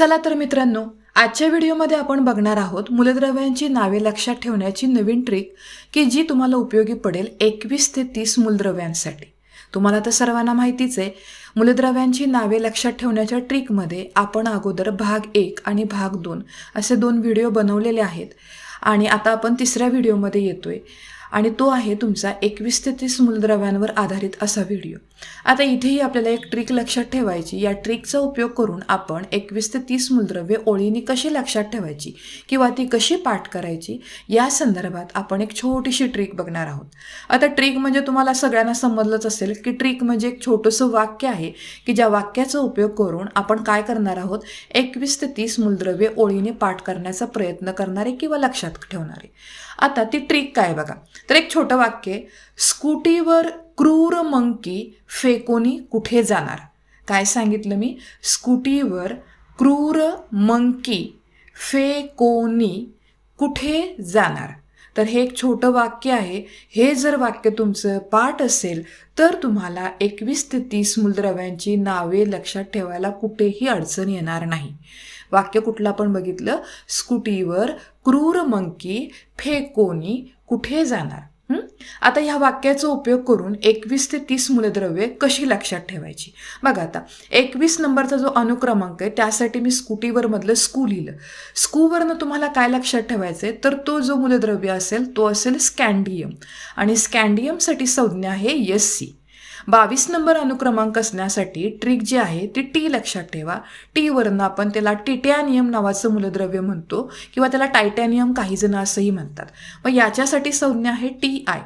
चला तर मित्रांनो आजच्या व्हिडिओमध्ये आपण बघणार आहोत मूलद्रव्यांची नावे लक्षात ठेवण्याची नवीन ट्रिक की जी तुम्हाला उपयोगी पडेल एकवीस ते तीस मूलद्रव्यांसाठी. तुम्हाला तर सर्वांना माहितीच आहे मूलद्रव्यांची नावे लक्षात ठेवण्याच्या ट्रिकमध्ये आपण अगोदर भाग एक आणि भाग दोन असे दोन व्हिडिओ बनवलेले आहेत. आणि आता आपण तिसऱ्या व्हिडिओमध्ये येतोय. आणि तो आहे तुमचा एकवीस ते तीस मूलद्रव्यांवर आधारित असा व्हिडिओ. आता इथेही आपल्याला एक ट्रिक लक्षात ठेवायची. या ट्रिकचा उपयोग करून आपण एकवीस ते तीस मूलद्रव्ये ओळीने कशी लक्षात ठेवायची किंवा ती कशी पाठ करायची या संदर्भात आपण एक छोटीशी ट्रिक बघणार आहोत. आता ट्रिक म्हणजे तुम्हाला सगळ्यांना समजलंच असेल की ट्रिक म्हणजे एक छोटंसं वाक्य आहे की ज्या वाक्याचा उपयोग करून आपण काय करणार आहोत? एकवीस ते तीस मूलद्रव्ये ओळीने पाठ करण्याचा प्रयत्न करणारे किंवा लक्षात ठेवणारे. आता ती ट्रिक काय बघा. तर एक छोटं वाक्य आहे, स्कूटीवर क्रूर मंकी फेकोनी कुठे जाणार? काय सांगितलं मी? स्कूटीवर क्रूर मंकी फेकोनी कुठे जाणार? तर हे एक छोटं वाक्य आहे. हे जर वाक्य तुमचं पाठ असेल तर तुम्हाला एकवीस ते तीस मूलद्रव्यांची नावे लक्षात ठेवायला कुठेही अडचण येणार नाही. वाक्य कुठलं आपण बघितलं? स्कूटीवर क्रूर मंकी फेकोनी कुठे जाणार? आता ह्या वाक्याचा उपयोग करून एकवीस ते तीस मूलद्रव्ये कशी लक्षात ठेवायची? बघा आता एकवीस नंबरचा जो अनुक्रमांक आहे त्यासाठी मी स्कूटीवर मधलं स्कू लिहिलं. स्कूवरनं तुम्हाला काय लक्षात ठेवायचं आहे तर तो जो मूलद्रव्य असेल तो असेल स्कॅन्डियम आणि स्कॅन्डियमसाठी संज्ञा आहे एस सी. बावीस नंबर अनुक्रमांक असण्यासाठी ट्रिक जी आहे ती टी लक्षात ठेवा. टीवरनं आपण त्याला टिटॅनियम नावाचं मूलद्रव्य म्हणतो किंवा त्याला टायटॅनियम काही जण असंही म्हणतात. मग याच्यासाठी संज्ञा आहे टी आय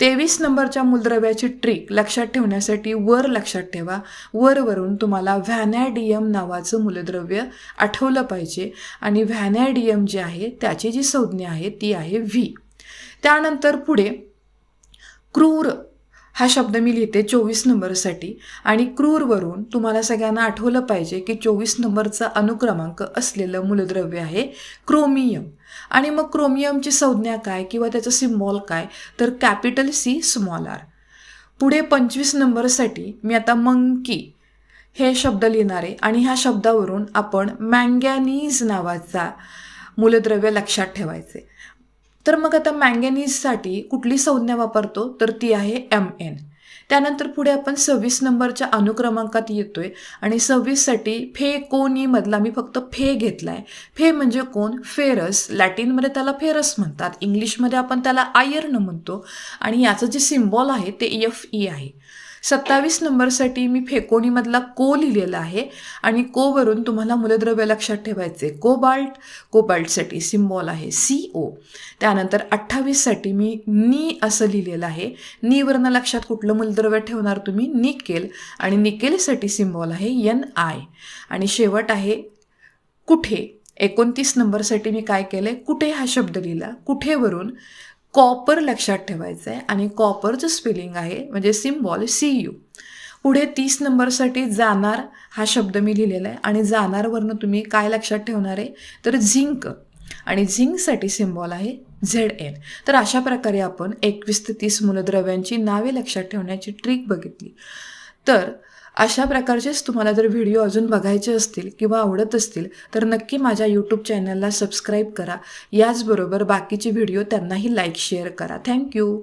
तेवीस नंबरच्या मूलद्रव्याची ट्रिक लक्षात ठेवण्यासाठी वर लक्षात ठेवा. वरवरून तुम्हाला व्हॅनॅडियम नावाचं मूलद्रव्य आठवलं पाहिजे आणि व्हॅनॅडियम जे आहे त्याची जी संज्ञा आहे ती आहे व्ही त्यानंतर पुढे क्रूर हा शब्द मी लिहिते चोवीस नंबरसाठी. आणि क्रूरवरून तुम्हाला सगळ्यांना आठवलं पाहिजे की चोवीस नंबरचा अनुक्रमांक असलेलं मूलद्रव्य आहे क्रोमियम. आणि मग क्रोमियमची संज्ञा काय किंवा त्याचं सिम्बॉल काय? तर कॅपिटल सी स्मॉल आर. पुढे पंचवीस नंबरसाठी मी आता मंकी हे शब्द लिहिणारे आणि ह्या शब्दावरून आपण मँगॅनीज नावाचा मूलद्रव्य लक्षात ठेवायचे. तर मग आता मँगॅनीजसाठी कुठली संज्ञा वापरतो? तर ती आहे एम एन त्यानंतर पुढे आपण सव्वीस नंबरच्या अनुक्रमांकात येतोय. आणि सव्वीससाठी फे कोनीमधला मी फक्त फे घेतला आहे फे म्हणजे कोण? फेरस. लॅटिनमध्ये त्याला फेरस म्हणतात. इंग्लिशमध्ये आपण त्याला आयर्न म्हणतो. आणि याचं जे सिम्बॉल आहे ते एफ ई आहे. सत्तावीस नंबरसाठी मी फेकोनीमधला को लिहिलेला आहे आणि कोवरून तुम्हाला मूलद्रव्य लक्षात ठेवायचे कोबाल्ट कोबाल्टसाठी सिम्बॉल आहे सी ओ त्यानंतर अठ्ठावीससाठी मी नी असं लिहिलेलं आहे. नीवरनं लक्षात कुठलं मूलद्रव्य ठेवणार तुम्ही? निकेल. आणि निकेलसाठी सिम्बॉल आहे एन आय आणि शेवट आहे कुठे? एकोणतीस नंबरसाठी मी काय केलं आहे कुठे हा शब्द लिहिला? कुठेवरून? कॉपर लक्षात ठेवायचं आहे आणि कॉपरचं स्पेलिंग आहे म्हणजे सिम्बॉल सी यू. पुढे तीस नंबरसाठी जाणार हा शब्द मी लिहिलेला आहे आणि जाणारवरनं तुम्ही काय लक्षात ठेवणार आहे? तर झिंक. आणि झिंकसाठी सिम्बॉल आहे झेड एन. तर अशा प्रकारे आपण एकवीस ते तीस मूलद्रव्यांची नावे लक्षात ठेवण्याची ट्रिक बघितली. तर अशा प्रकारचेच तुम्हाला जर व्हिडिओ अजून बघायचे असतील किंवा आवडत असतील तर नक्की माझ्या यूट्यूब चॅनलला सबस्क्राईब करा. याचबरोबर बाकीचे व्हिडिओ त्यांनाही लाईक शेअर करा. थँक्यू